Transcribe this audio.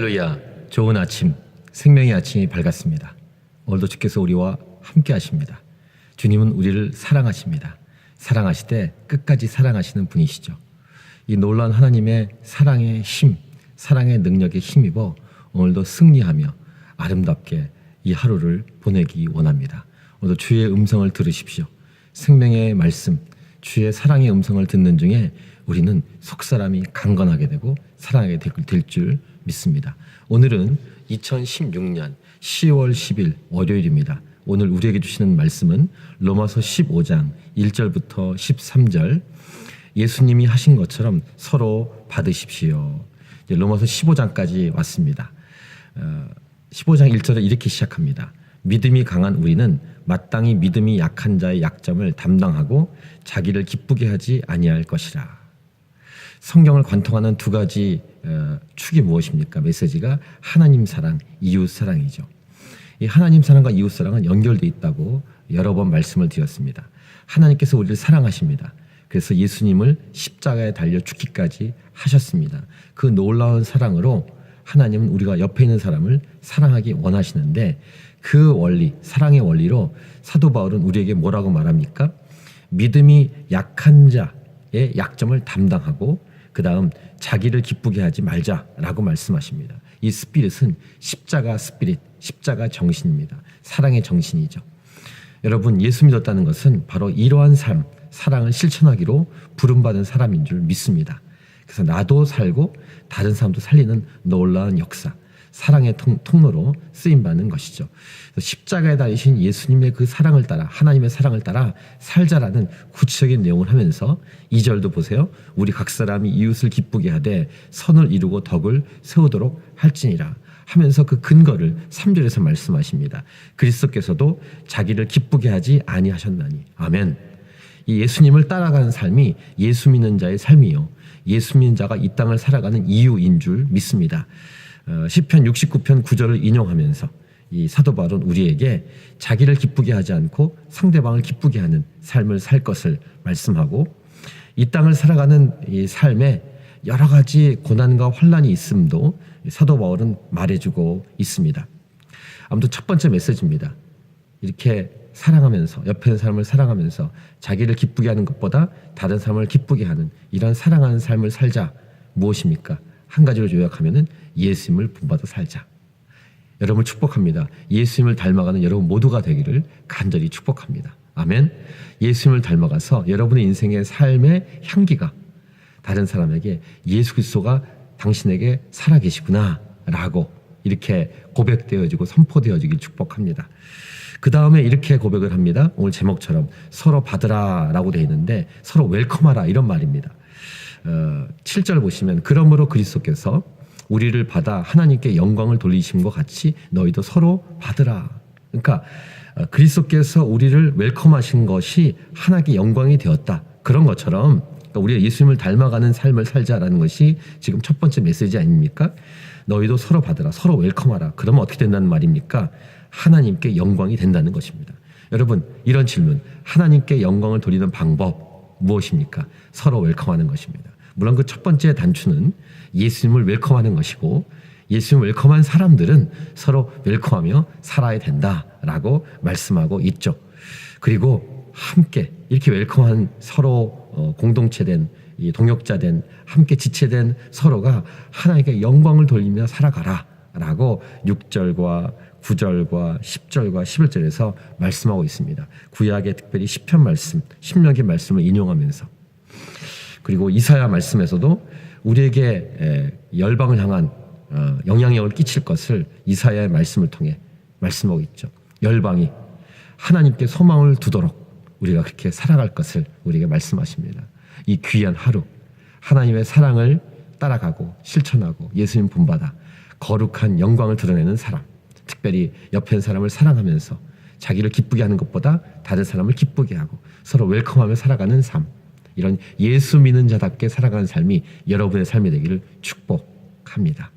할렐루야. 좋은 아침, 생명의 아침이 밝았습니다. 오늘도 주께서 우리와 함께 하십니다. 주님은 우리를 사랑하십니다. 사랑하시되 끝까지 사랑하시는 분이시죠. 이 놀라운 하나님의 사랑의 힘, 사랑의 능력에 힘입어 오늘도 승리하며 아름답게 이 하루를 보내기 원합니다. 오늘도 주의 음성을 들으십시오. 생명의 말씀, 주의 사랑의 음성을 듣는 중에 우리는 속사람이 강건하게 되고 사랑하게 될 줄 믿습니다. 오늘은 2016년 10월 10일 월요일입니다. 오늘 우리에게 주시는 말씀은 로마서 15장 1절부터 13절 예수님이 하신 것처럼 서로 받으십시오. 로마서 15장까지 왔습니다. 어, 15장 1절에 이렇게 시작합니다. 믿음이 강한 우리는 마땅히 믿음이 약한 자의 약점을 담당하고 자기를 기쁘게 하지 아니할 것이라. 성경을 관통하는 두 가지 어, 축이 무엇입니까? 메시지가 하나님 사랑, 이웃 사랑이죠. 이 하나님 사랑과 이웃 사랑은 연결돼 있다고 여러 번 말씀을 드렸습니다. 하나님께서 우리를 사랑하십니다. 그래서 예수님을 십자가에 달려 죽기까지 하셨습니다. 그 놀라운 사랑으로 하나님은 우리가 옆에 있는 사람을 사랑하기 원하시는데 그 원리, 사랑의 원리로 사도 바울은 우리에게 뭐라고 말합니까? 믿음이 약한 자의 약점을 담당하고 그 다음 자기를 기쁘게 하지 말자라고 말씀하십니다. 이 스피릿은 십자가 스피릿, 십자가 정신입니다. 사랑의 정신이죠. 여러분 예수 믿었다는 것은 바로 이러한 삶, 사랑을 실천하기로 부름받은 사람인 줄 믿습니다. 그래서 나도 살고 다른 사람도 살리는 놀라운 역사, 사랑의 통, 로로 쓰임 받는 것이죠. 십자가에 달리신 예수님의 그 사랑을 따라 하나님의 사랑을 따라 살자라는 구체적인 내용을 하면서 이절도 보세요. 우리 각 사람이 이웃을 기쁘게 하되 선을 이루고 덕을 세우도록 할지니라. 하면서 그 근거를 3절에서 말씀하십니다. 그리스도께서도 자기를 기쁘게 하지 아니하셨나니. 아멘. 이 예수님을 따라가는 삶이 예수 믿는 자의 삶이요. 예수 믿는 자가 이 땅을 살아가는 이유인 줄 믿습니다. 어, 시편 69편 9절을 인용하면서 이 사도 바울은 우리에게 자기를 기쁘게 하지 않고 상대방을 기쁘게 하는 삶을 살 것을 말씀하고 이 땅을 살아가는 이 삶에 여러 가지 고난과 환란이 있음도 사도 바울은 말해주고 있습니다. 아무튼 첫 번째 메시지입니다. 이렇게 사랑하면서 옆에 있는 사람을 사랑하면서 자기를 기쁘게 하는 것보다 다른 사람을 기쁘게 하는 이런 사랑하는 삶을 살자 무엇입니까? 한 가지로 요약하면은 예수님을 본받아 살자. 여러분을 축복합니다. 예수님을 닮아가는 여러분 모두가 되기를 간절히 축복합니다. 아멘. 예수님을 닮아가서 여러분의 인생의 삶의 향기가 다른 사람에게 예수 그리스도가 당신에게 살아계시구나라고 이렇게 고백되어지고 선포되어지길 축복합니다. 그 다음에 이렇게 고백을 합니다. 오늘 제목처럼 서로 받으라라고 되어 있는데 서로 웰컴하라 이런 말입니다. 어, 7절 보시면 그러므로 그리스도께서 우리를 받아 하나님께 영광을 돌리심과 같이 너희도 서로 받으라. 그러니까 어, 그리스도께서 우리를 웰컴하신 것이 하나님께 영광이 되었다. 그런 것처럼 그러니까 우리가 예수님을 닮아가는 삶을 살자라는 것이 지금 첫 번째 메시지 아닙니까? 너희도 서로 받으라. 서로 웰컴하라. 그러면 어떻게 된다는 말입니까? 하나님께 영광이 된다는 것입니다. 여러분, 이런 질문. 하나님께 영광을 돌리는 방법 무엇입니까? 서로 웰컴하는 것입니다. 물론 그 첫 번째 단추는 예수님을 웰컴하는 것이고 예수님을 웰컴한 사람들은 서로 웰컴하며 살아야 된다라고 말씀하고 있죠. 그리고 함께 이렇게 웰컴한 서로 어, 공동체된 동역자된 함께 지체된 서로가 하나님께 영광을 돌리며 살아가라라고 6절과 9절과 10절과 11절에서 말씀하고 있습니다. 구약의 특별히 시편 말씀, 신명기 말씀을 인용하면서 그리고 이사야 말씀에서도 우리에게 열방을 향한 어, 영향력을 끼칠 것을 이사야의 말씀을 통해 말씀하고 있죠. 열방이 하나님께 소망을 두도록 우리가 그렇게 살아갈 것을 우리에게 말씀하십니다. 이 귀한 하루 하나님의 사랑을 따라가고 실천하고 예수님 본받아 거룩한 영광을 드러내는 사람 특별히 옆에 사람을 사랑하면서 자기를 기쁘게 하는 것보다 다른 사람을 기쁘게 하고 서로 웰컴하며 살아가는 삶 이런 예수 믿는 자답게 살아가는 삶이 여러분의 삶이 되기를 축복합니다.